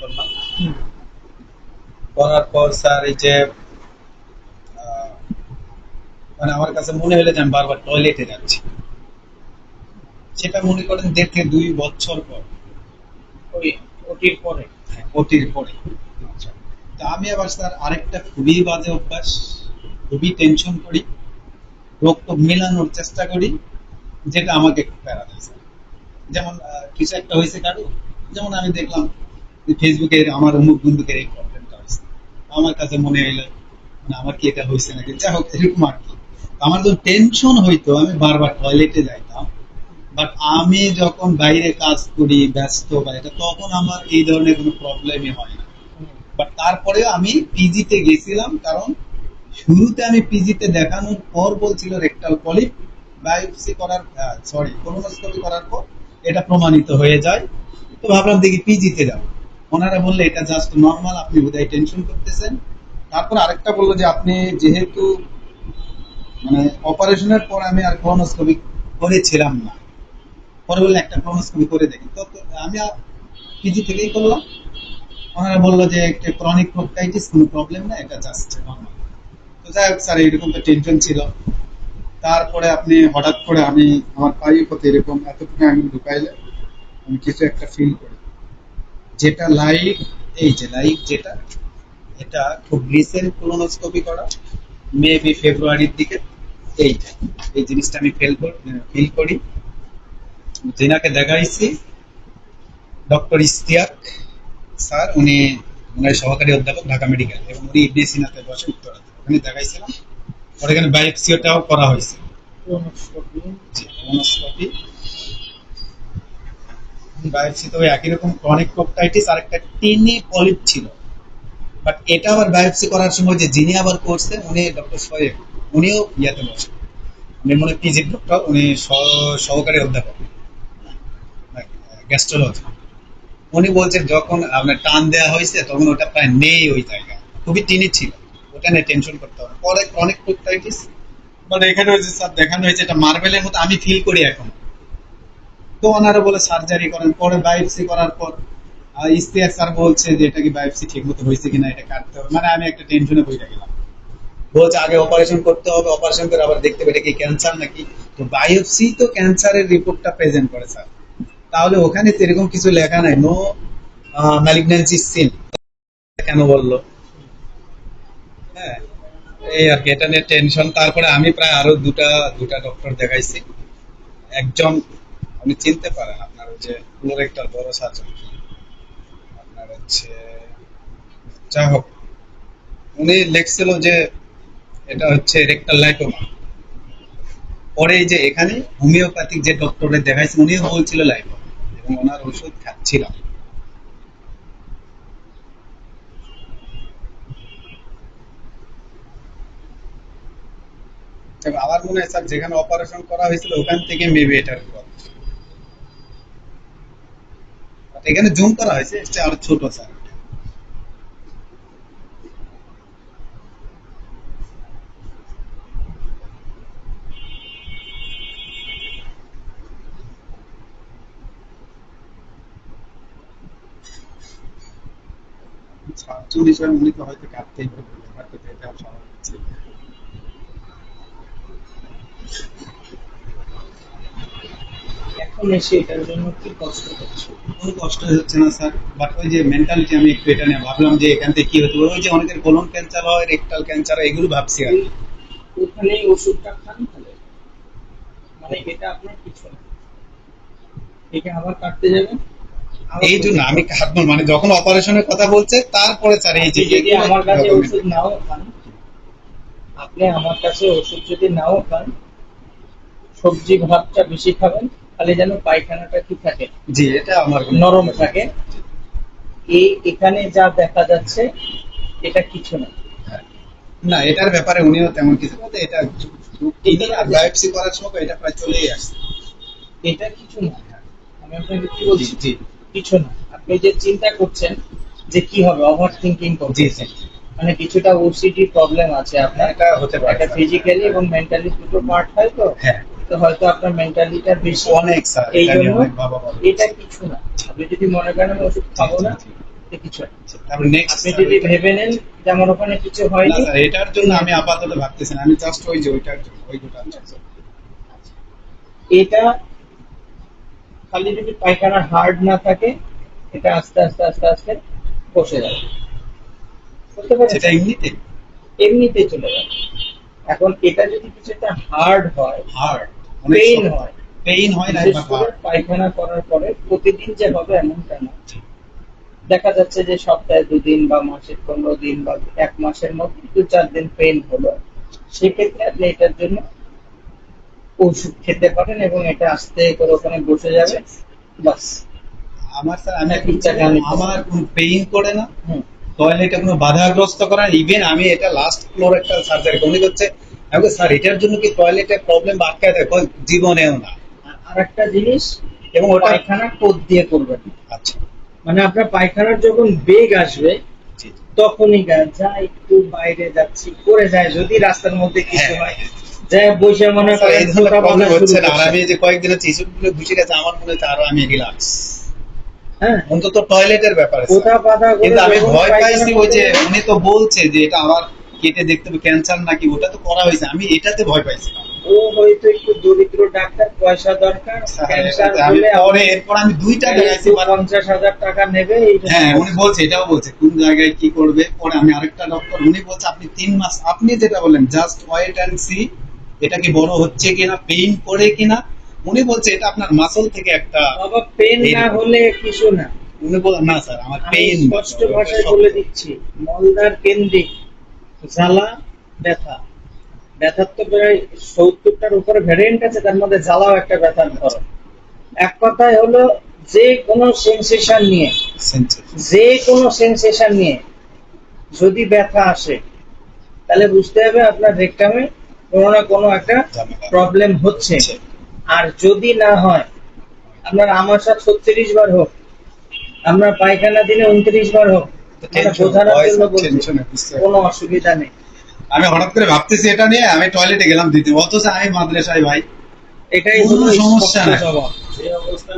করলাম। করার পর স্যার এই যে মানে আমার কাছে মনে হলো যে আমি বারবার টয়লেটে যাচ্ছি। সেটা মনে করেন দেড় থেকে দুই বছর পর। ওই ওটির পরে? হ্যাঁ, ওটির পরে। তো আমি আবার স্যার আরেকটা খুবই বাজে অভ্যাস খুবই টেনশন করি রক্ত মেলানোর চেষ্টা করি যেটা আমাকে একটু প্যারা দেয় যেমন কিছু একটা হয়েছে কারও যেমন আমি দেখলাম যে ফেসবুকে আমার অমুক বন্ধুকের এই প্রবলেমটা হয়েছে। আমার কাছে মনে হইল মানে আমার কি এটা হয়েছে নাকি? যাই হোক, এরকম আর কি। আমার যখন টেনশন হইতো, আমি বারবার টয়লেটে যাইতাম। বাট আমি যখন বাইরে কাজ করি, ব্যস্ত বা এটা, তখন আমার এই ধরনের কোনো প্রবলেমই হয় না। বাট তারপরেও আমি পিজিতে গেছিলাম, কারণ শুরুতে আমি পিজিতে দেখানোর পর বলছিল রেকটাল পলিপ বায়োপসি করার সরি কোলোনোস্কোপি করার পর এটা প্রমাণিত হয়ে যায়। তো ভাবলাম দেখি পিজিতে যাব। ওনারা বললে এটা জাস্ট নর্মাল আপনি বোধহয় টেনশন করতেছেন। তারপর আরেকটা বলল যে আপনি যেহেতু মানে অপারেশনের পর আমি আর কোলোনোস্কোপি করেছিলাম না। পরে বললে একটা কোলোনোস্কোপি করে দেখি। তো আমি পিজি থেকেই করলাম। ওনারা বলল যে একটা ক্রনিক প্রোক্টাইটিস কোনো প্রবলেম না, এটা জাস্ট নর্মাল তো যাই হোক স্যার এইরকম তো টেনশন ছিল। তারপরে আপনি হঠাৎ করে আমি আমার পায়ে পথে এরকম এতটুকু আমি ঢুকাইলে, আমি কিছু একটা ফিল করি। যেটা লাইভ এই যে লাইভ যেটা এটা খুব রিসেন্ট কোলোনোস্কোপি করা। মেবি ফেব্রুয়ারির দিকে। এইটা এই জিনিসটা আমি ফিল ফিল করি। যেনাকে দেখাইছি ডক্টর ইস্তিয়াক স্যার উনি ওনার সহকারী অধ্যাপক ঢাকা মেডিকেল এবং উনি ইবনে সিনাতে বসে উত্তরাতে। ওখানে দেখাইছিলাম। ওর এখানে বায়োপসিওটাও করা হয়েছে। একই রকম ক্রনিক প্রোক্টাইটিস আর একটা টিনি পলিপ ছিল। বাট এটা আবার বায়োপসি করার সময় যে যিনি আবার করছে উনি ডক্টর উনিও ইয়াতে উনি মনে ডক্টর উনি সহকারী অধ্যাপক। গ্যাস্ট্রোলজি উনি বলছেন, যখন আপনার টান দেওয়া হয়েছে, তখন ওটা প্রায় নেই ওই জায়গায়। খুবই টিনি ছিল। ওটা নিয়ে টেনশন করতে হবে পরে ক্রনিক প্রোক্টাইটিস বাট এখানে স্যার দেখানো হয়েছে, এটা মার্বেলের মতো, আমি ফিল করি এখন। তো ওনারা বলে সার্জারি করেন পরে বায়োপসি করার পর আহ, ইস্তিয়াক স্যার বলছে যে এটা কি বায়োপসি ঠিক মতো হয়েছে কিনা এটা কাটতে হবে। মানে আমি একটা টেনশনে বইটা গেলাম। বলছে আগে অপারেশন করতে হবে অপারেশন করে আবার দেখতে হবে এটা কি ক্যান্সার নাকি? তো বায়োপসি তো ক্যান্সারের রিপোর্টটা প্রেজেন্ট করে স্যার। তাহলে ওখানে এরকম কিছু লেখা নাই নো ম্যালিগন্যান্সি সিন কেন বলল? হ্যাঁ এই আর কি এটা নিয়ে টেনশন তারপরে আমি প্রায় আরও দুটা দুটা ডক্টর দেখাইছি। একজন আপনি চিনতে পারেন, আপনার যে ক্লোরেক্টার বড় সার্জন আপনার হচ্ছে যাই হোক, উনি লিখছিল যে এটা হচ্ছে রেক্টাল লাইটোমা পরে যে এখানে হোমিওপ্যাথিক যে ডক্টরে দেখাইছে উনিও বলছিল লাইটোমা এবং ওনার ওষুধ খাচ্ছিলাম আমার মনে হয়, স্যার, যেখানে অপারেশন করা হয়েছিল, ওখান থেকে মেবি এটার এখানে জুম করা হয়েছে এটা আর ছোট স্যার। হয়তো হয়তো এখন এসে এটার জন্য কি কষ্ট হচ্ছে? কোনো কষ্ট হচ্ছে না স্যার বাট ওই যে মেন্টালিটি আমি একটু এটা নিয়ে ভাবলাম যে এখান থেকে কি হতে পারে? ওই যে অনেকের কোলন ক্যান্সার হয় রেকটাল ক্যান্সার এগুলো ভাবছি আর কি। ওখানেই ওষুধটা খান তাহলে। মানে এটা আপনার কিছু না একে আবার কাটতে যাবেন। এই জন্য আমি কাটবো মানে যখন অপারেশনের কথা বলছে তারপরে স্যার এই যে যদি আমার কাছে ওষুধ নাও খান আপনি আমার কাছে ওষুধ যদি নাও খান সবজি ভাতটা বেশি খাবেন তাহলে যেন পায়খানাটা কি থাকে? জি এটা আমার নরম থাকে। এই এখানে যা দেখা যাচ্ছে এটা কিছু না। না এটার ব্যাপারে উনিও তেমন কিছু বলতে এটা বায়োপসি করার সময় এটা প্রায় চলেই আসছে। এটা কিছু না। আমি আপনাকে কি বলছি? জি কিছু না। আপনি যে চিন্তা করছেন যে কি হবে ওভার থিঙ্কিং জি করছেন মানে কিছুটা ওসিডি প্রবলেম আছে আপনার। এটা হতে পারে। একটা ফিজিক্যালি এবং মেন্টালি দুটো পার্ট হয় তো? হ্যাঁ। তো হয়তো আপনার মেন্টালিটা বেশি। অনেক স্যার এই জন্য। এটা কিছু না। আপনি যদি মনে করেন আমি ওষুধ খাব না কিছু আপনি যদি ভেবে নেন যে আমার ওখানে কিছু হয়নি। এটার জন্য আমি আপাতত ভাবতেছি না। আমি জাস্ট ওই যে ওইটার জন্য ওই দুটার জন্য এটা খালি যদি পায়খানা হার্ড না থাকে এটা আস্তে আস্তে আস্তে আস্তে বসে যাবে। বুঝতে পেরেছেন? এমনিতে চলে যাবে। এখন এটা যদি কিছু একটা হার্ড হয় হার্ড। পেইন হয়। পেইন হয় না পায়খানা করার পরে প্রতিদিন যে হবে এমনটা না। দেখা যাচ্ছে যে সপ্তাহে দুদিন বা মাসে পনেরো দিন বা এক মাসের মধ্যে দু চার দিন পেইন হলো। সেক্ষেত্রে আপনি এটার জন্য ওষুধ খেতে পারেন এবং এটা আস্তে করে ওখানে বসে যাবে। বাস। আমার স্যার আমি ইচ্ছা। আমার কোনো পেইন করে না। টয়লেটে কোনো বাধাগ্রস্ত করা ইভেন আমি এটা লাস্ট ফ্লোর একটা সার্জারি উনি করছে আমি স্যার এটার জন্য কি টয়লেটে প্রবলেম আটকায় দেয়? জীবনেও না। আর একটা জিনিস এবং ওটা পায়খানা কোদ দিয়ে করবেন আচ্ছা। মানে আপনার পায়খানার যখন বেগ আসবে। তখনই যা একটু বাইরে যাচ্ছি করে যায়। যদি রাস্তার মধ্যে কিছু হ্যাঁ। হয় যা বসে মনে করেন প্রবলেম হচ্ছে না। আর আমি যে কয়েকদিন হচ্ছে এইসবগুলো ঘুষে গেছে আমার মনে হচ্ছে আরও আমি রিল্যাক্স হ্যাঁ। অন্তত টয়লেটের ব্যাপারে কোথা কিন্তু আমি ভয় পাইছি ওই যে উনি তো বলছে যে এটা আবার কেটে দেখতে হবে ক্যান্সার নাকি ওটা তো করা হয়েছে। আমি এটাতে ভয় পাইছি। ও হয়তো একটু দরিদ্র ডাক্তার পয়সা দরকার ক্যান্সার হলে পরে এরপর আমি দুইটা দেখাইছি but- পঞ্চাশ হাজার টাকা নেবে হ্যাঁ উনি বলছে এটাও বলছে কোন জায়গায় কি করবে? পরে আমি আরেকটা ডক্টর উনি বলছে আপনি মাস আপনি যেটা বলেন জাস্ট ওয়েট সি এটা কি বড় হচ্ছে কিনা পেইন করে কিনা? উনি বলছে এটা আপনার মাসল থেকে একটা বাবা পেন না হলে কিছু না। উনি বলেন না স্যার আমার আমি পেইন ভাষায় বলে দিচ্ছি মলদার কেন্দ্রিক। জ্বালা ব্যথা। ব্যথার তো প্রায় সত্তরটার উপরে ভ্যারিয়েন্ট আছে তার মধ্যে জ্বালাও একটা ব্যথার ধরন এক কথায় হলো যে কোনো সেন্সেশন নিয়ে যে কোনো সেন্সেশন নিয়ে যদি ব্যথা আসে তাহলে বুঝতে হবে আপনার রেকটামে কোনো না কোনো একটা প্রবলেম হচ্ছে। আর যদি না হয় আপনার আমার আমাশা ছত্রিশ বার হোক আপনার পায়খানা দিনে উনত্রিশ বার হোক কোনো অসুবিধা নেই। আমি হঠাৎ করে ভাবতেছি এটা নিয়ে আমি টয়লেটে গেলাম দিতে। অথচ আমি মাদ্রাসায় ভাই। এটাই কোনো হলো সমস্যা স্পষ্ট